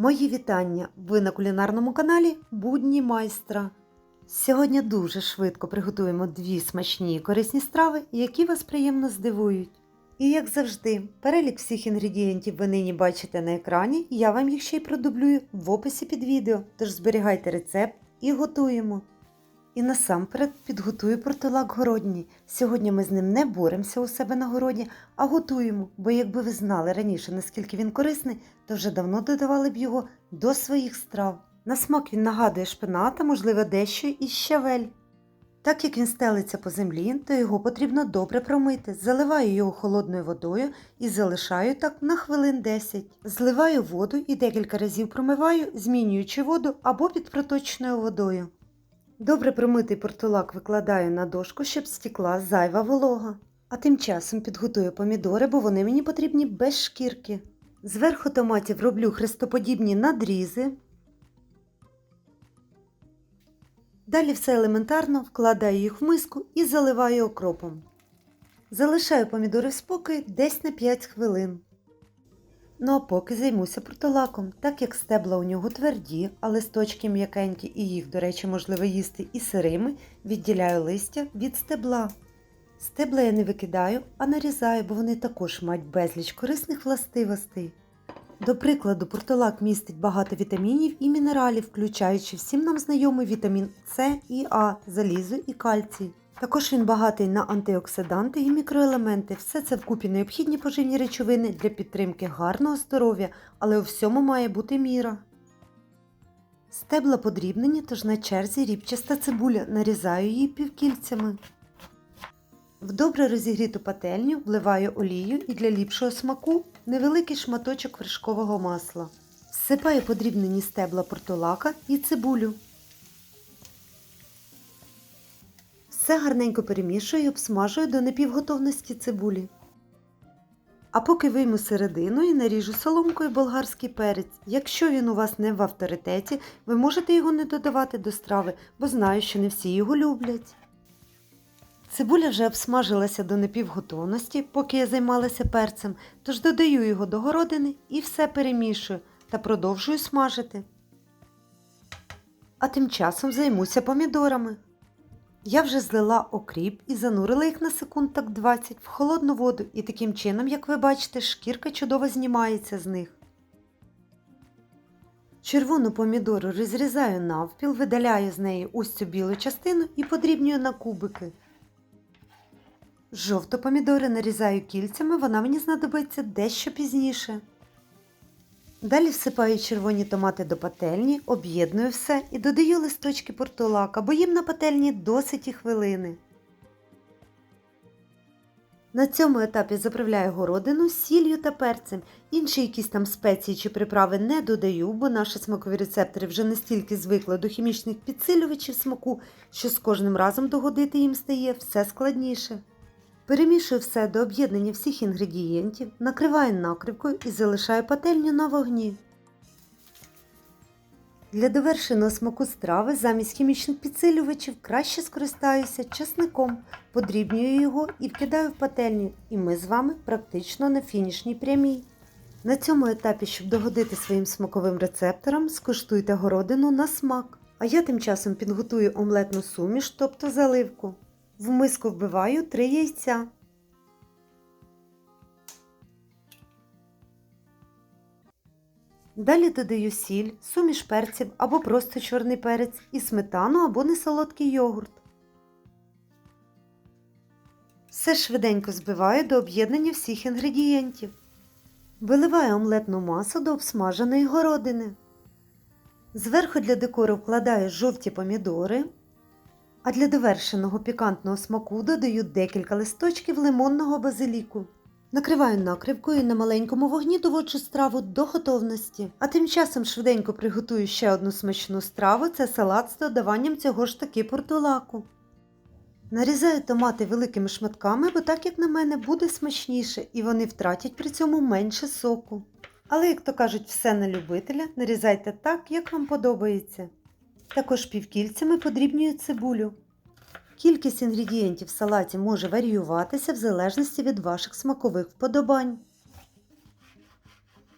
Мої вітання! Ви на кулінарному каналі Будні майстра. Сьогодні дуже швидко приготуємо дві смачні і корисні страви, які вас приємно здивують. І як завжди, перелік всіх інгредієнтів ви нині бачите на екрані, я вам їх ще й продублюю в описі під відео, тож зберігайте рецепт і готуємо. І насамперед підготую портулак городній. Сьогодні ми з ним не боремося у себе на городі, а готуємо, бо якби ви знали раніше, наскільки він корисний, то вже давно додавали б його до своїх страв. На смак він нагадує шпината, можливо, дещо і щавель. Так як він стелиться по землі, то його потрібно добре промити. Заливаю його холодною водою і залишаю так на хвилин 10. Зливаю воду і декілька разів промиваю, змінюючи воду або під проточною водою. Добре промитий портулак викладаю на дошку, щоб стікла зайва волога. А тим часом підготую помідори, бо вони мені потрібні без шкірки. Зверху томатів роблю хрестоподібні надрізи. Далі все елементарно вкладаю їх в миску і заливаю окропом. Залишаю помідори в спокій десь на 5 хвилин. Ну а поки займуся портулаком, так як стебла у нього тверді, а листочки м'якенькі і їх, до речі, можливо їсти і сирими, відділяю листя від стебла. Стебла я не викидаю, а нарізаю, бо вони також мають безліч корисних властивостей. До прикладу, портулак містить багато вітамінів і мінералів, включаючи всім нам знайомий вітамін С і А, залізо і кальцій. Також він багатий на антиоксиданти і мікроелементи. Все це вкупі необхідні поживні речовини для підтримки гарного здоров'я, але у всьому має бути міра. Стебла подрібнені, тож на черзі рібчаста цибуля, нарізаю її півкільцями. В добре розігріту пательню вливаю олію і для ліпшого смаку невеликий шматочок вершкового масла. Всипаю подрібнені стебла портулака і цибулю. Все гарненько перемішую і обсмажую до непівготовності цибулі. А поки вийму середину і наріжу соломкою болгарський перець. Якщо він у вас не в авторитеті, ви можете його не додавати до страви, бо знаю, що не всі його люблять. Цибуля вже обсмажилася до непівготовності, поки я займалася перцем, тож додаю його до городини і все перемішую та продовжую смажити. А тим часом займуся помідорами. Я вже злила окріп і занурила їх на секунд так 20 в холодну воду, і таким чином, як ви бачите, шкірка чудово знімається з них. Червону помідору розрізаю навпіл, видаляю з неї ось цю білу частину і подрібнюю на кубики. Жовту помідори нарізаю кільцями, вона мені знадобиться дещо пізніше. Далі всипаю червоні томати до пательні, об'єдную все і додаю листочки портулака, бо їм на пательні досить і хвилини. На цьому етапі заправляю городину сіллю та перцем. Інші якісь там спеції чи приправи не додаю, бо наші смакові рецептори вже настільки звикли до хімічних підсилювачів смаку, що з кожним разом догодити їм стає все складніше. Перемішую все до об'єднання всіх інгредієнтів, накриваю накривкою і залишаю пательню на вогні. Для довершеного смаку страви замість хімічних підсилювачів краще скористаюся часником, подрібнюю його і вкидаю в пательню, і ми з вами практично на фінішній прямій. На цьому етапі, щоб догодити своїм смаковим рецепторам, скуштуйте городину на смак. А я тим часом підготую омлетну суміш, тобто заливку. В миску вбиваю 3 яйця. Далі додаю сіль, суміш перців або просто чорний перець і сметану або несолодкий йогурт. Все швиденько збиваю до об'єднання всіх інгредієнтів. Виливаю омлетну масу до обсмаженої городини. Зверху для декору вкладаю жовті помідори. А для довершеного пікантного смаку додаю декілька листочків лимонного базиліку. Накриваю накривкою і на маленькому вогні доводжу страву до готовності. А тим часом швиденько приготую ще одну смачну страву це салат з додаванням цього ж таки портулаку. Нарізаю томати великими шматками, бо так як на мене буде смачніше і вони втратять при цьому менше соку. Але, як то кажуть, все на любителя, нарізайте так, як вам подобається. Також півкільцями подрібнюю цибулю. Кількість інгредієнтів в салаті може варіюватися в залежності від ваших смакових вподобань.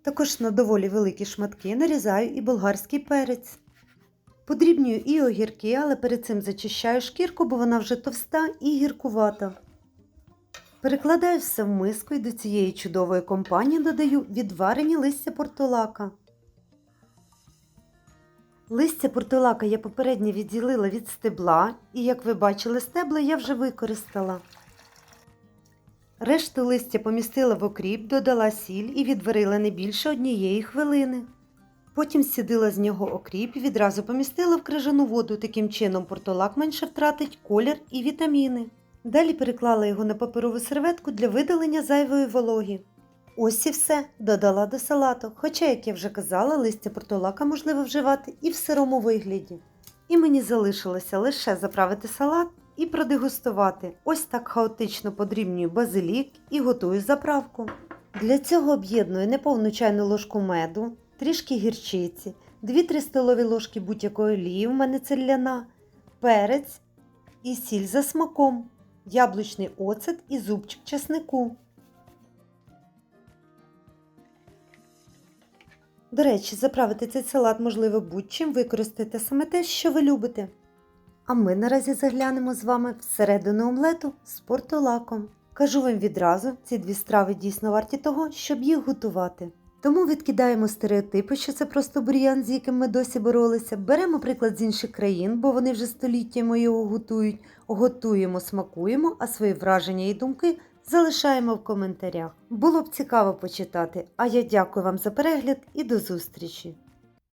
Також на доволі великі шматки нарізаю і болгарський перець. Подрібнюю і огірки, але перед цим зачищаю шкірку, бо вона вже товста і гіркувата. Перекладаю все в миску і до цієї чудової компанії додаю відварені листя портулака. Листя портулака я попередньо відділила від стебла, і, як ви бачили, стебла я вже використала. Решту листя помістила в окріп, додала сіль і відварила не більше однієї хвилини. Потім сідила з нього окріп і відразу помістила в крижану воду. Таким чином портулак менше втратить колір і вітаміни. Далі переклала його на паперову серветку для видалення зайвої вологи. Ось і все додала до салату, хоча, як я вже казала, листя портулака можливо вживати і в сирому вигляді. І мені залишилося лише заправити салат і продегустувати. Ось так хаотично подрібнюю базилік і готую заправку. Для цього об'єдную неповну чайну ложку меду, трішки гірчиці, 2-3 столові ложки будь-якої олії, в мене це ляна, перець і сіль за смаком, яблучний оцет і зубчик чеснику. До речі, заправити цей салат можливо будь-чим використати саме те, що ви любите. А ми наразі заглянемо з вами всередину омлету з портулаком. Кажу вам відразу, ці дві страви дійсно варті того, щоб їх готувати. Тому відкидаємо стереотипи, що це просто бур'ян, з яким ми досі боролися. Беремо приклад з інших країн, бо вони вже століттями його готують. Готуємо, смакуємо, а свої враження і думки залишаємо в коментарях. Було б цікаво почитати. А я дякую вам за перегляд і до зустрічі!